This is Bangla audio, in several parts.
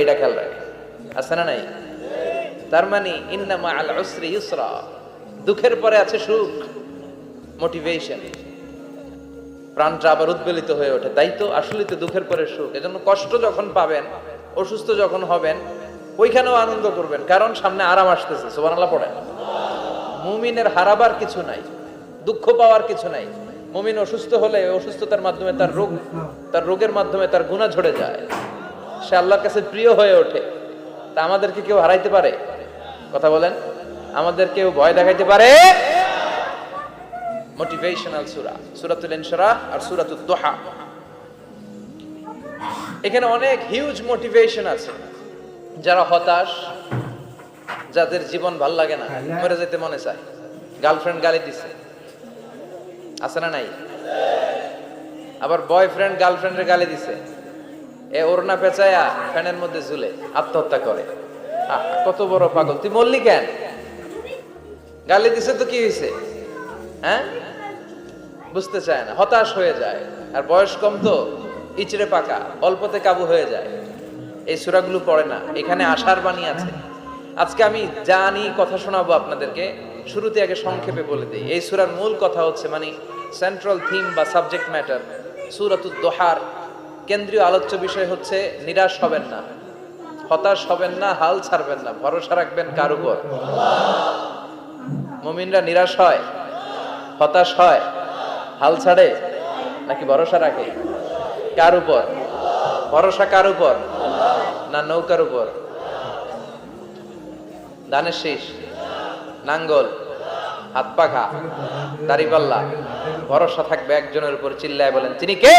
এটা খেয়াল রাখে। আছে না নাই? তার মানে ইন্নামা আল উসরি ইউসরা। দুঃখের পরে আছে সুখ মোটিভেশন প্রাণটা আবার উদ্বেলিত হয়ে ওঠে। তাই তো আসলে তো দুঃখের পরে সুখ। এজন্য কষ্ট যখন পাবেন, অসুস্থ যখন হবেন, ওইখানেও আনন্দ করবেন। কারণ সামনে আরাম আসতেছে, সুবহানাল্লাহ পড়েন। মুমিনের হারাবার কিছু নাই, দুঃখ পাওয়ার কিছু নাই। মুমিন অসুস্থ হলে অসুস্থতার মাধ্যমে তার রোগ, তার রোগের মাধ্যমে তার গুণা ঝরে যায়। সে আল্লাহর কাছে প্রিয় হয়ে ওঠে, তা আমাদেরকে কেউ হারাইতে পারে? কথা বলেন, আমাদের কেউ ভয় দেখাইতে পারে? মোটিভেশনাল সূরা সূরাতুল ইনশিরাহ আর সূরাতুদ দুহা। এখানে অনেক হিউজ মোটিভেশন আছে। যারা হতাশ, যাদের জীবন ভালো লাগে না, মরে যেতে মনে চায়। গার্লফ্রেন্ড গালি দিছে। আছে না নাই? আবার বয়ফ্রেন্ড গার্লফ্রেন্ডের গালি দিছে। এ ওড়না পেঁচায়া ফ্যানের মধ্যে ঝুলে আত্মহত্যা করে। কত বড় পাগল। তুই মরলি কেন? গালি দিছে তো কি হয়েছে হ্যাঁ? বুঝতে চায় না, হতাশ হয়ে যায়। আর বয়স কম তো, ইচড়ে পাকা, অল্পতে কাবু হয়ে যায়। এই সুরাগুলো পড়ে না, এখানে আশার বাণী আছে। আজকে আমি জানি কথা শোনাবো আপনাদেরকে, শুরুতে আগে সংক্ষেপে বলে দিই। এই সুরার মূল কথা হচ্ছে মানে সেন্ট্রাল থিম বা সাবজেক্ট ম্যাটার সুরাতুদ দোহার। কেন্দ্রীয় আলোচ্য বিষয় হচ্ছে, নিরাশ হবেন না। হতাশ হবেন না, হাল ছাড়বেন না, ভরসা রাখবেন কার উপর? মমিনরা নিরাশ হয়, হতাশ হয়, হাল ছাড়ে, নাকি ভরসা রাখে? কার উপর? ভরসা কার উপর? না নৌকার উপর? ধানের শীষ, নাঙ্গল, হাত পাখা দাড়িপাল্লা ভরসা থাকবে একজনের উপর, চিল্লায় বলেন, তিনি কে?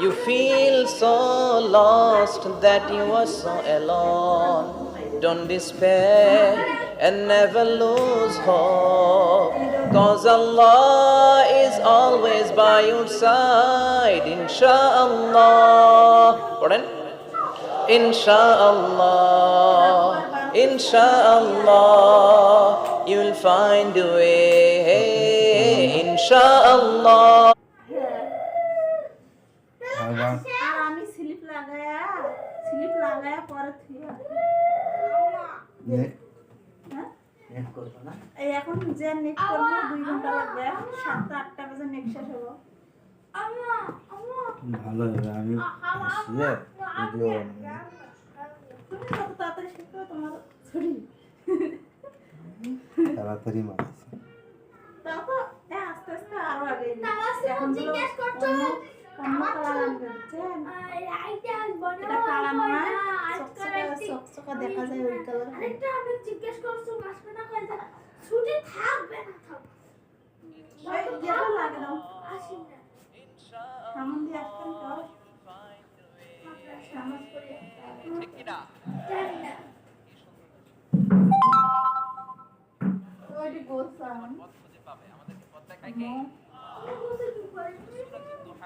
You feel so lost that you are so alone. Don't despair and never lose hope. Cause Allah is always by your side. Insha'Allah. Pardon? Insha'Allah. Insha'Allah. You'll find a way. Insha'Allah. এখন যে নেট করব দুই ঘণ্টা লাগবে। সাতটা আটটা বাজে নেট শেষ হব। ভালো হবে আমি ভিডিও তুমি কত তাড়াতাড়ি শিখবে তোমার ছুরি তাড়াতাড়ি মারাছে তাও তো আস্তে আস্তে আরও আগে এখন জিজ্ঞেস করছ? দেখা যায় ওই কালার। আরেকটা আমি জিজ্ঞেস করছ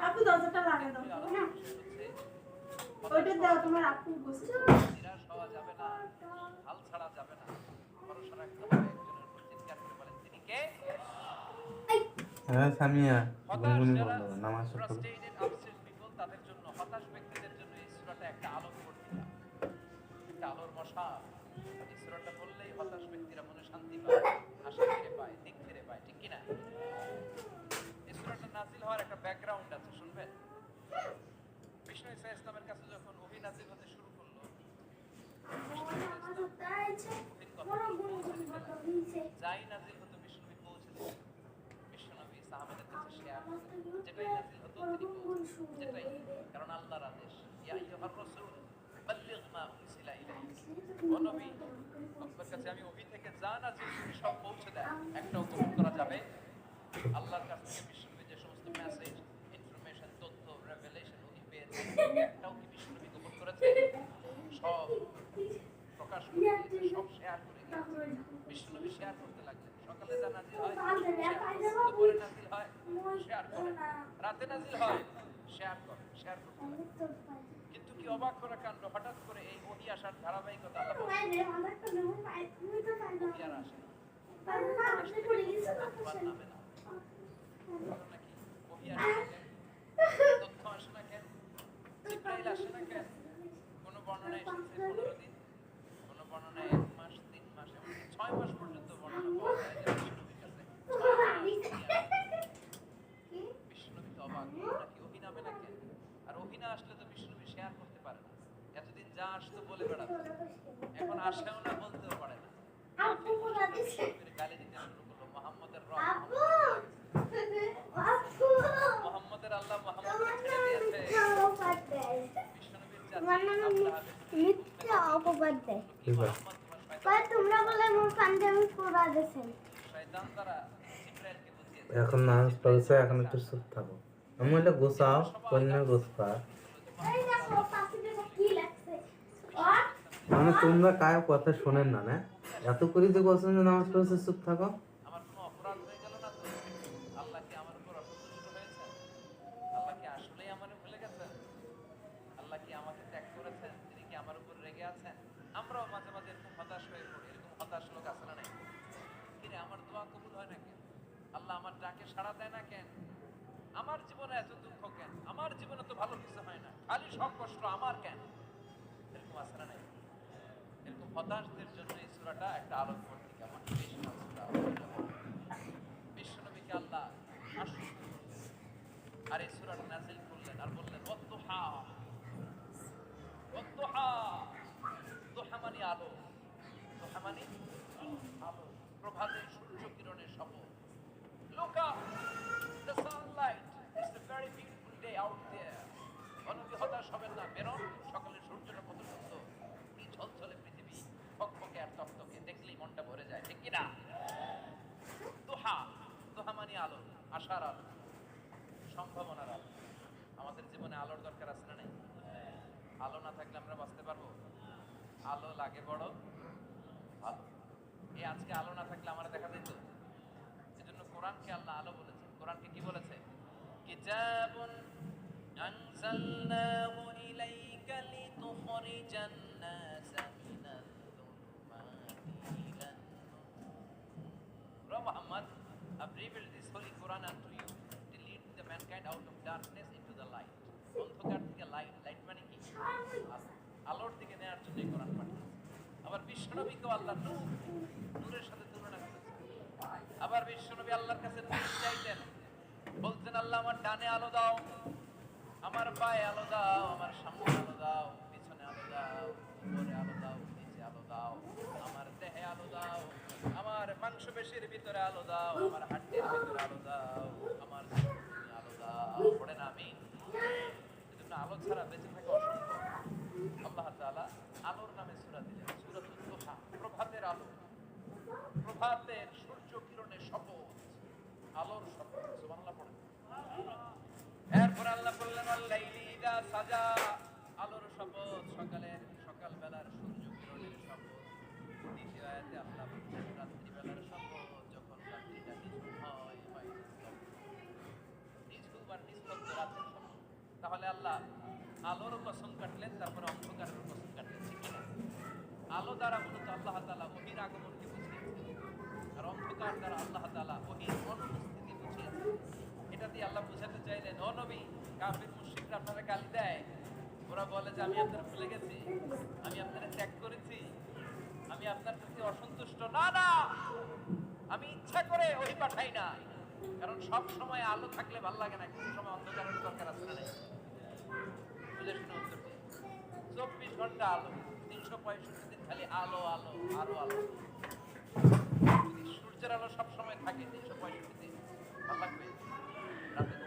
আপু দরজাটা লাগে দাও ওইটা দাও তোমার আপু বসে নিরাশ যাবে না হাল ছাড়া যাবে না ভরসা রাখতে হবে একজনের উপর চিৎকার করে বলেন তিনি কে হ্যাঁ সামিয়া গুনগুনি যারা নামাজ শেষ করো frustrated, upset people তাদের জন্য হতাশ ব্যক্তিদের জন্য এই সূরাটা একটা আলোর পত্রিকা একটা আলোর মশা। এই সূরাটা বললেই হতাশ ব্যক্তিরা মনে শান্তি পায় আশা ফিরে পায় দিক ফিরে পায় ঠিক কি না এই সূরাটা নাজিল হওয়ার একটা ব্যাকগ্রাউন্ড আছে শুনবেন বিষ্ণু ইসা ইসলামের কাছে যখন ওহী নাজিল হতে শুরু করল বিষ্ণু ইসা ইসলাম দিছে যাই নাজিল হতো বিশ্বনবী পৌঁছে দিতেন বিশ্বনবী সাহাবাদের কাছে শেয়ার যেটাই নাজিল হতো তিনি পৌঁছে যেটাই কারণ আল্লাহর আদেশ, ইয়া আইয়ুহার রাসূল, বাল্লিগ মা উনসিলা ইলাইক ও আপনার কাছে আমি ওহি থেকে যা নাজিল সব পৌঁছে দেন। একটাও গোপন করা যাবে। আল্লাহর কাছ থেকে বিশ্বনবী যে সমস্ত মেসেজ ইনফরমেশন তথ্য রেভেলেশন উনি পেয়েছেন, একটাও কি বিশ্বনবী গোপন করেছে? সব প্রকাশ করে সব শেয়ার করে দিয়েছে বিশ্বনবী শেয়ার করতে লাগলেন সকালে যা নাজিল হয় share করেন। দুপুরে নাজিল হয় শেয়ার করেন রাতে নাজিল হয় শেয়ার করেন শেয়ার করতে। কিন্তু কি অবাক করা কাণ্ড হঠাৎ করে এই ওহি আসার ধারাবাহিকতা কেন? তথ্য আসে না কেন জিব্রাইল আসে না কেন কোনো বর্ণনায় এসেছে পনেরো দিন কোনো বর্ণনায় এক মাস তিন মাস এমনকি ছয় মাস পর্যন্ত বর্ণনা পাওয়া যায় যে বিষ্ণুনবীর কাছে ছয় মাস ওহি আসে। বিষ্ণুনবী তো অবাক নাকি ওহি নামে না আর ওহি না আসলে তো বিষ্ণুনবী শেয়ার করতে পারে না এতদিন যা আসতো বলে বেড়াতো এখন আসেও না বলতেও পারে না আব্বু বলে দিছে। বিষ্ণুনবীর গালি দিতে শুরু করল মোহাম্মদের রব মোহাম্মদের আল্লাহ মোহাম্মদের ছেড়ে দিয়েছে বিষ্ণুনবীর জাতি মানে আল্লাহ হাফেজ। মিথ্যা অপবাদ দেয় কি মোহাম্মদ তোমার বলে মোর কান্দে আমি পড়া দিয়েছেন শয়তান বুঝিয়েছে এখন না পড়েছে এখন একটু চুপ থাকো। আমি এটা গোসাও কন্যা আর মানে তোমরা কার কথা শোনেন না না? এত করে যে যে নামাজ পড়েছে চুপ থাকো? সাড়া দেয় না কেন? আমার জীবনে এত দুঃখ কেন? আমার জীবনে তো ভালো কিছু হয় না। খালি সব কষ্ট আমার কেন? এরকম না নাই। এরকম হতাশদের জন্য এই সুরাটা একটা আলোক পত্রিকা মোটিভেশনাল সূরা বিশ্বনবীকে আল্লাহ আশ্বস্ত করলেন আর এই সূরাটা নাজিল করলেন আর বললেন ওয়াদ্দুহা ওয়াদ্দুহা দুহা মানে আলো দুহা মানে আলো প্রভাতের সূর্য কিরণের শপথ Look up! The sunlight! It's a very beautiful day out there. অনবী হতাশ হবেন না বেরোন সকালে সূর্যটা কত সুন্দর কি ঝলঝলে পৃথিবী ফকফকে আর তকতকে দেখলেই মনটা ভরে যায় ঠিক কিনা দোহা দোহা মানে আলো আশার আলো সম্ভাবনার আলো আমাদের জীবনে আলোর দরকার আছে না নেই আলো না থাকলে আমরা বাঁচতে পারব আলো লাগে বড় ভালো এই আজকে আলো না থাকলে আমার দেখা যেত এজন্য কোরআনকে আল্লাহ আলো কোরআনকে কি বলেছে? থেকে লাইট লাইট মানে কি? আলোর দিকে নেওয়ার জন্য আবার বিশ্বনবীকেও আল্লাহ নূর, নূরের সাথে তুলনা করেছে। আবার বিশ্বনবী আল্লাহর কাছে চাইতেন। বলতেন আল্লাহ, আমার ডানে আলো দাও, আমার পায়ে আলো দাও, আমার সামনে আলো দাও, পিছনে আলো দাও, উপরে আলো দাও, নিচে আলো দাও, আমার দেহে আলো দাও, আমার মাংস পেশির ভিতরে আলো দাও, আমার হাড্ডির ভিতরে আলো দাও, আমার আলো দাও। পড়ে না আমি এজন্য আলো ছাড়া বেঁচে থাকা অসম্ভব। আল্লাহ তাআলা আলোর নামে সূরা দিলেন সূরাতুল দুহা প্রভাতের আলো। প্রভাতের সূর্য কিরণে শপথ, আলোর শপথ। এরপর আল্লাহ বললেন, আল্লাইলি ইদা সাজা। আলোর শপথ, সকালের সকাল বেলার সূর্য কিরণের শপথ। দ্বিতীয় আয়াতে আল্লাহ বলছেন রাত্রিবেলার শপথ, যখন রাত্রিটা নিঝুম হয় বা নিঝুম আর নিস্তব্ধ রাতের শপথ। তাহলে আল্লাহ আলোর কসম কাটলেন, তারপরে অন্ধকারের কসম কাটলেন, ঠিক কিনা আলো দ্বারা মূলত আল্লাহ তাআলা ওহির আগমনকে বুঝিয়েছেন। আর অন্ধকার দ্বারা আল্লাহ তাআলা ওহির অনুপস্থিতি দিয়ে আল্লাহ বুঝাতে চাইলেন, ও নবী, কাফির মুশরিকরা আপনারা গালি দেয়। ওরা বলে যে, আমি আপনার ভুলে গেছি, আমি আপনারা ত্যাগ করেছি, আমি আপনার প্রতি অসন্তুষ্ট। না না, আমি ইচ্ছা করে ওই পাঠাই না কারণ সব সময় আলো থাকলে ভালো লাগে না কোনো সময় অন্ধকারের দরকার আছে না বুঝে শুনে উত্তর চব্বিশ ঘণ্টা আলো, তিনশো পঁয়ষট্টি দিন খালি আলো আলো, আরও আলো। সূর্যের আলো সব সময় থাকে, তিনশো পঁয়ষট্টি দিন, ভালো লাগবে।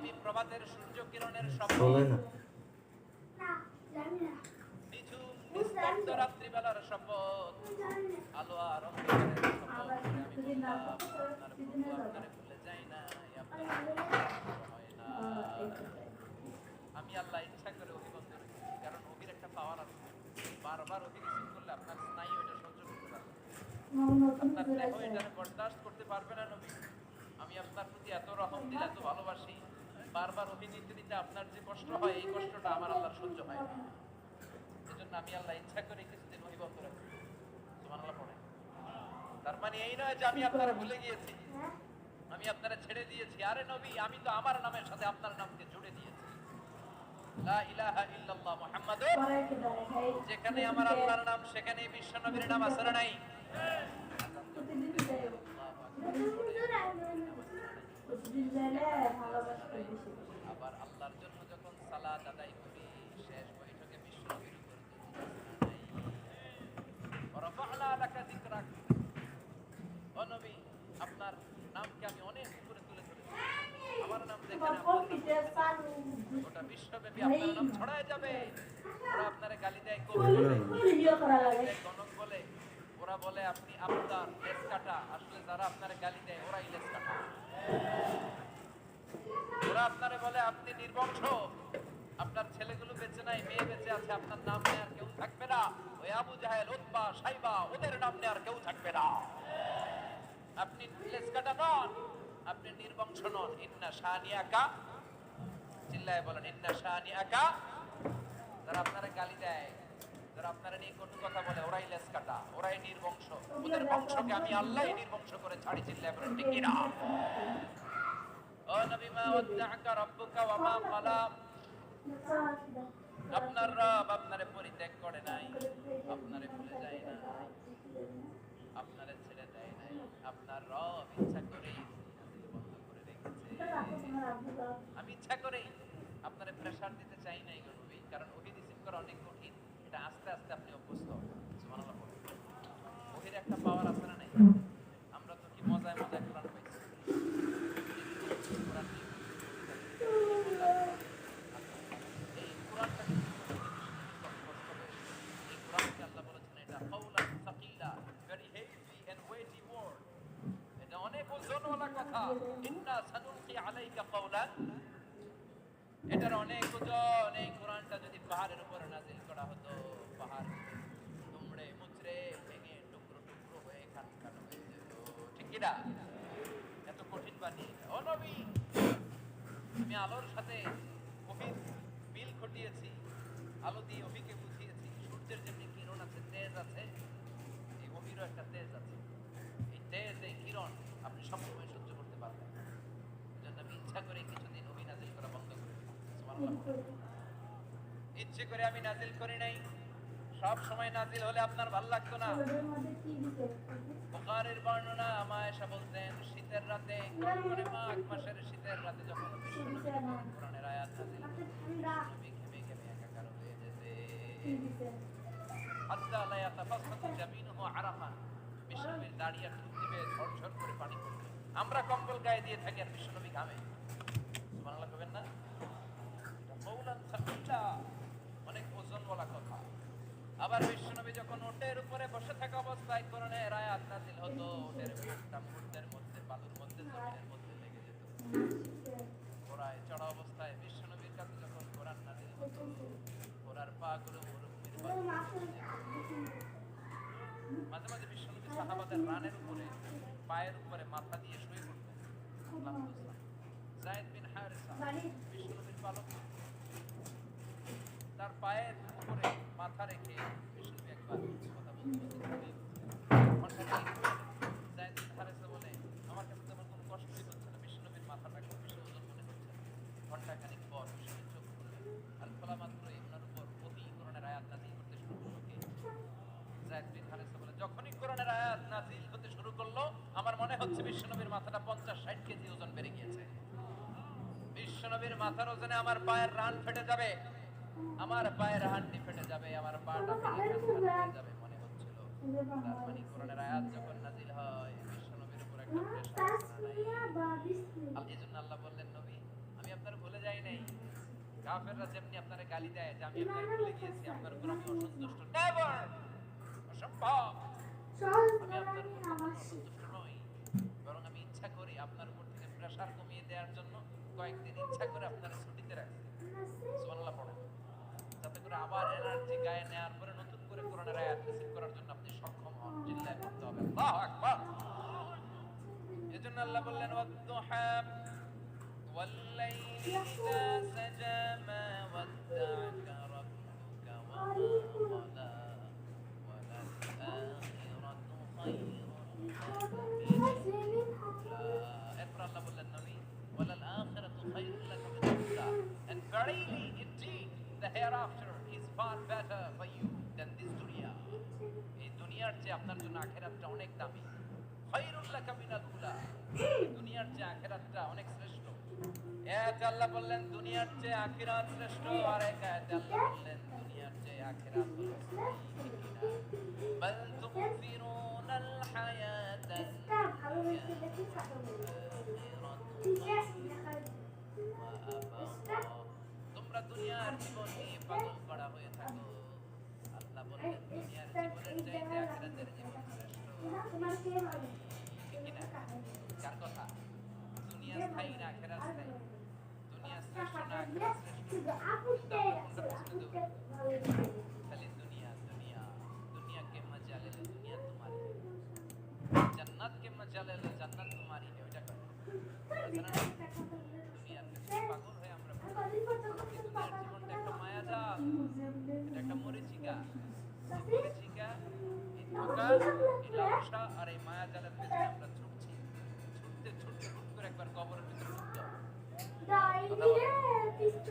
নবী প্রভাতের সূর্য কিরণের শব্দ নিঝুম নিস্তব্ধ রাত্রিবেলার শপথ। আলো আর আমি আমি আল্লাহ ইচ্ছা করে রেখেছি কারণ অভির একটা পাওয়ার আছে। বারবার অভি রিসিভ করলে আপনার স্নায়ু এটা সহ্য করতে পারবে আপনার দেহ এটা বরদাস্ত করতে পারবে না নবী। আমি আপনার প্রতি এত রহম দিলে এত ভালোবাসি। বারবার অভিনীতি দিতে আপনার যে কষ্ট হয় এই কষ্টটা আমার আল্লাহর সহ্য হয় না। এজন্য আমি আল্লাহ ইচ্ছা করে কিছুদিন অভিবন্ধ রাখি। তোমার আল্লাহ পড়ে। তার মানে এই নয় যে আমি আপনারা ভুলে গিয়েছি। আমি আপনারা ছেড়ে দিয়েছি। আরে নবী আমি তো আমার নামের সাথে আপনার নামকে জুড়ে দিয়েছি। যেখানে আমার আল্লাহর নাম সেখানে বিশ্ব নবীর নাম আছে নাই? আবার আল্লাহর জন্য যখন সালাত আদায় করি শেষ বৈঠকে বিশ্ব নবীর উপর রফা'না লাকা যিকরাক ও নবী আপনার নামকে আমি অনেক উপরে তুলে ধরেছি। আমার নাম নাম গোটা বিশ্বব্যাপী আপনার নাম ছড়ায় যাবে। ওরা আপনারে গালি দেয় কবি গণক বলে। ওরা বলে, আপনি আপনার লেস কাটা। আসলে যারা আপনারে গালি দেয়, ওরাই লেস কাটা। ওরা আপনারে বলে, আপনি নির্বংশ। আপনার ছেলেগুলো বেঁচে নাই, মেয়ে বেঁচে আছে, আপনার নাম নিয়ে আর কেউ থাকবে না। ওই আবু জাহেল, উতবা, সাইবা, ওদের নাম নিয়ে আর কেউ থাকবে না। আপনি লেস কাটা নন, আপনি নির্বংশ নন। ইন্না শাহানিয়াকা চিল্লায় বলেন, ইন্না শাহানিয়াকা যারা আপনারা গালি দেয় নিয়ে কথা বলে, ওরাই লেস কাটা, ওরাই আমি করে আপনার রব আপনারে পরিত্যাগ করে নাই, আপনারে ভুলে যায় না আপনারে ছেড়ে দেয় নাই, আপনার রব ইচ্ছা করেই বন্ধ করে রেখেছে। আমি ইচ্ছা করেই আপনারে প্রেসার দিতে চাই নাই কারণ রিসিভ করা অনেক কঠিন এটা আস্তে আস্তে আপনি অভ্যস্ত সুবহানাল্লাহ বলুন ওহির একটা পাওয়ার আছে না নাই? আমরা তো কি মজায় মজায় কোরআন পাইছি এই কোরআনটা কিন্তু কষ্ট হয়েছে। এই কোরআনকে আল্লাহ বলেছেন এটা কাউলান সাকিলা very heavy and weighty word এটা অনেক ওজনওয়ালা কথা। ইন্না সানুলকি আলাইকা এটার অনেক ওজন এই কোরআনটা যদি পাহাড়ের উপরে নাজিল করা হতো পাহাড় দুমড়ে মুচড়ে ভেঙে টুকরো টুকরো হয়ে খান খান হয়ে যেত ঠিক এত কঠিন বাণী। ও নবী, আমি আলোর সাথে অভির মিল ঘটিয়েছি। আলো দিয়ে অভিকে বুঝিয়েছি, সূর্যের যেমনি কিরণ আছে, তেজ আছে, এই অভিরও একটা তেজ আছে। এই তেজ, এই কিরণ আপনি সবসময় সহ্য করতে পারবেন এই জন্য আমি ইচ্ছা করে কিছুদিন অভি নাজিল করা বন্ধ করে। ইচ্ছে করে আমি নাজিল করি নাই। সব সময় নাজিল হলে আপনার ভালো লাগতো না। বুখারীর বর্ণনা মায়েশা বলতেন শীতের রাতে কনকনে মাঘ মাসের শীতের রাতে যখন কোরআনের আয়াত নাজিল। নবী ঘেমে ঘেমে একাকার হয়ে যেতে হাত্তা লা ইয়াতাফাসাদু জামিনুহু আরাফান বিশ্বনবীর দাঁড়িয়ে ঠুক দিবে ঝরঝর করে পানি পড়বে আমরা কম্বল গায়ে দিয়ে থাকি আর বিশ্বনবী ঘামে। সুবহানাল্লাহ কবেন না? এটা মৌলান সাকিলা অনেক ওজন বলা কথা। আবার বিশ্বনবী যখন ওটের উপরে বসে থাকা অবস্থায় কোরআনের আয়াত নাজিল হতো ওটের মুহূর্তের মধ্যে, বালুর মধ্যে, জমিনের মধ্যে লেগে যেত। ঘোড়ায় চড়া অবস্থায় বিশ্বনবীর কাছে যখন কোরআন নাজিল হতো ঘোড়ার পা গুলো মরুভূমির। মাঝে মাঝে বিশ্বনবী সাহাবাদের রানের উপরে, পায়ের উপরে মাথা দিয়ে শুয়ে পড়তেন। জায়েদ বিন হারিসা বিশ্বনবীর পালক তার পায়ের মাথা রেখে একবার কথা বলতে বলে। আমার কাছে তেমন কোনো কষ্টই হচ্ছে না। বিষ্ণুনবীর মাথাটা খুব মনে হচ্ছে না। পর বিষ্ণু চোখ আর খোলা মাত্রই ওনার উপর অতি করণের আয়াত নাজিল করতে শুরু করল কে? বলে, যখনই কোরআনের আয়াত নাজিল হতে শুরু করল, আমার মনে হচ্ছে বিশ্বনবীর মাথাটা পঞ্চাশ ষাট কেজি ওজন বেড়ে গিয়েছে। বিশ্বনবীর মাথার ওজনে আমার পায়ের রান ফেটে যাবে। আমার পায়ের হাড্ডি ফেটে যাবে, আমার পাটা ভেঙে যাবে মনে হচ্ছিল। তার মানে কোরআনের আয়াত যখন নাজিল হয় বিশ্বনবীর উপর একটা প্রেশার আল এজন্য আল্লাহ বললেন, নবী, আমি আপনার ভুলে যাই নাই। কাফেররা যেমনি আপনারে গালি দেয়, যে আমি আপনার ভুলে গিয়েছি, আপনার উপর আমি অসন্তুষ্ট নেভার অসম্ভব। আমি আপনার অসন্তুষ্ট নই। বরং আমি ইচ্ছা করি আপনার উপর থেকে প্রেশার কমিয়ে দেওয়ার জন্য কয়েকদিন ইচ্ছা করে আপনার ছুটিতে রাখছি সুবহানাল্লাহ যাতে করে আবার এনার্জি গায়ে নেওয়ার পরে নতুন করে কোরআনের আয়াত রিসিভ করার জন্য আপনি সক্ষম হন চিল্লায় করতে হবে আল্লাহু আকবার এজন্য আল্লাহ বললেন ওয়াদ্দুহা والليل إذا سجى ما ودعك ربك وما قلى وللآخرة خير لك من এরপর আল্লাহ বললেন নবী ওয়ালাল আখিরাতু খায়রুল লাকা মিনাল উলা and verily indeed the hereafter far better for you than this দুনিয়া। এই দুনিয়ার চেয়ে আপনার জন্য আখেরাতটা অনেক দামি। খৈরুল্লাহ কামিনাল উলা। দুনিয়ার চেয়ে আখেরাতটা অনেক শ্রেষ্ঠ। এক বললেন দুনিয়ার চেয়ে আখিরাত শ্রেষ্ঠ। আর দুনিয়ার চেয়ে আখিরাত হলো বল তুকফিরুন আল হায়াত তোমরা দুনিয়ার জীবন নিয়ে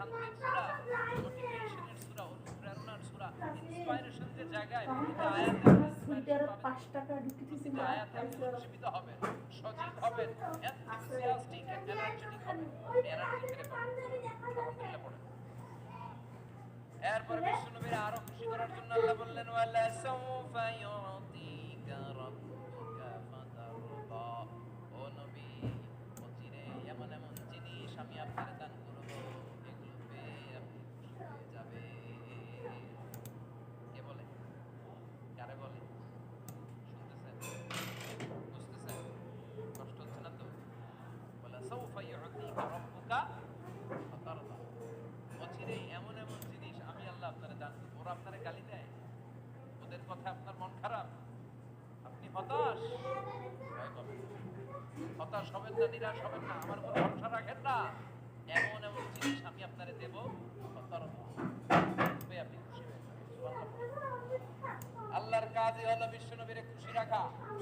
শান্তির সূরা মোটিভেশনের সূরা অনুপ্রেরণার সূরা ইন্সপাইরেশন যে জায়গায় পাঁচ টাকা ঢুকে দিয়েছি প্রতিটা আয়াতে আপনি উজ্জীবিত সজীব হবেন enthusiastic and energetic হবেন এনার্জি ফিরে পাবেন আলহামদুলিল্লাহ পড়েন আরও খুশি করার জন্য আল্লাহ বললেন ওয়ালা সাউফা ইউতিকা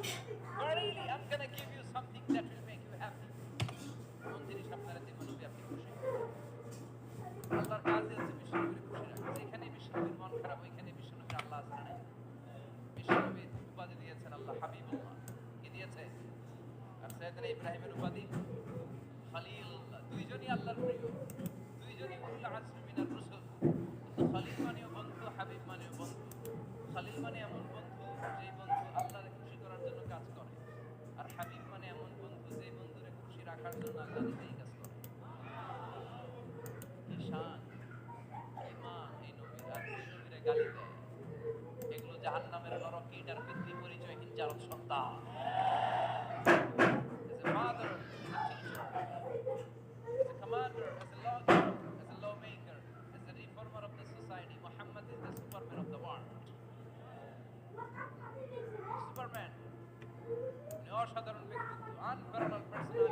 Verily, I'm gonna give you something করে গালি দেয় এগুলো জাহান নামের নরকিট আর পিতৃ পরিচয়হীন যার সন্তান commander, as a lawgiver, as a lawmaker, as a reformer of the society, Muhammad is the superman of the world. Superman. অসাধারণ ব্যক্তিত্ব আনপ্যারাল পার্সোনালিটি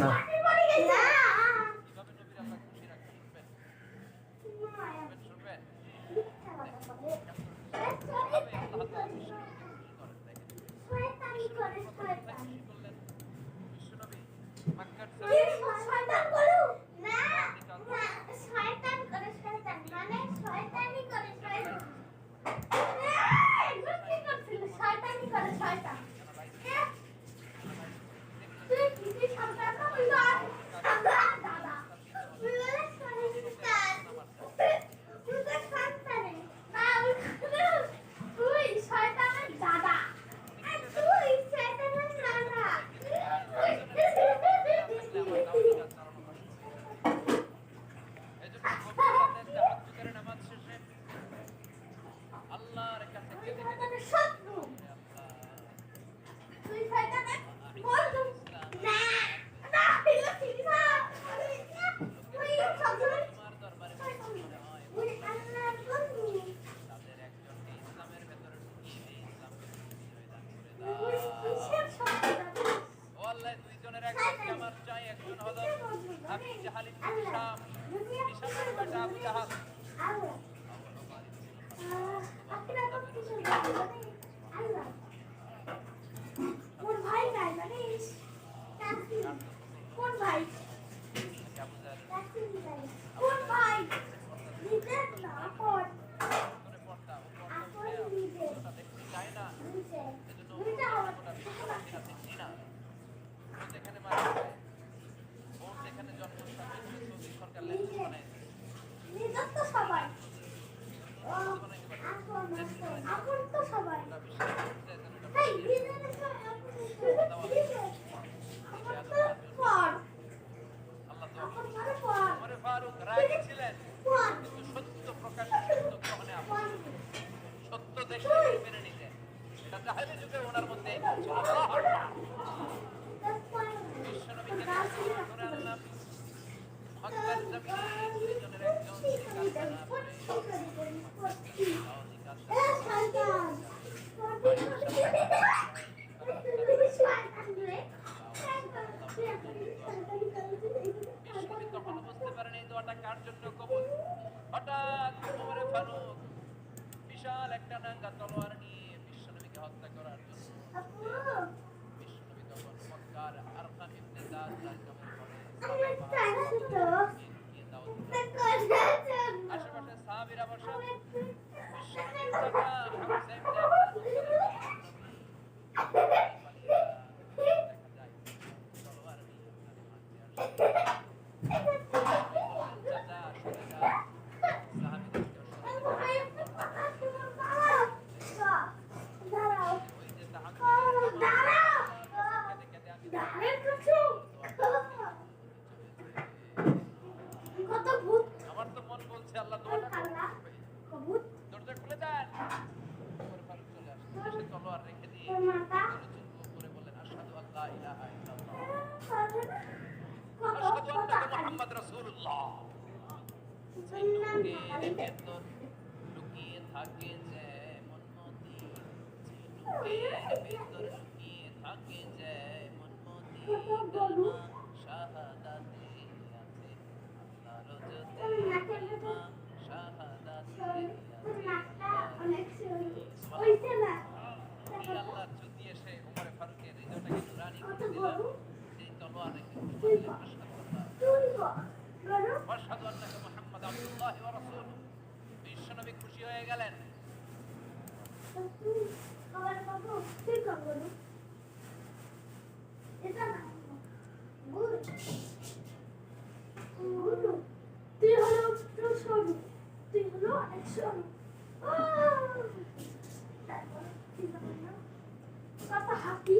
না। কোন ভাই? দিতে না বিশ্বনবী খুশি হয়ে গেলেন তুই হলো সরু তুই হলো অনেক সরু তারপর কথা হাতি?